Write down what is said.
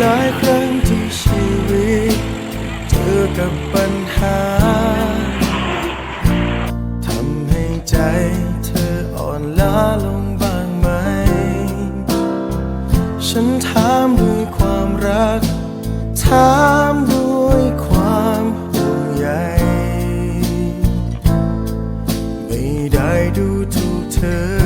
หลายครั้งที่ชีวิต เจอกับปัญหาทำให้ใจเธออ่อนล้าลงบ้างไหม ฉันถามด้วยความรัก ถามด้วยความห่วงใยไม่ได้ดูถูกเธอ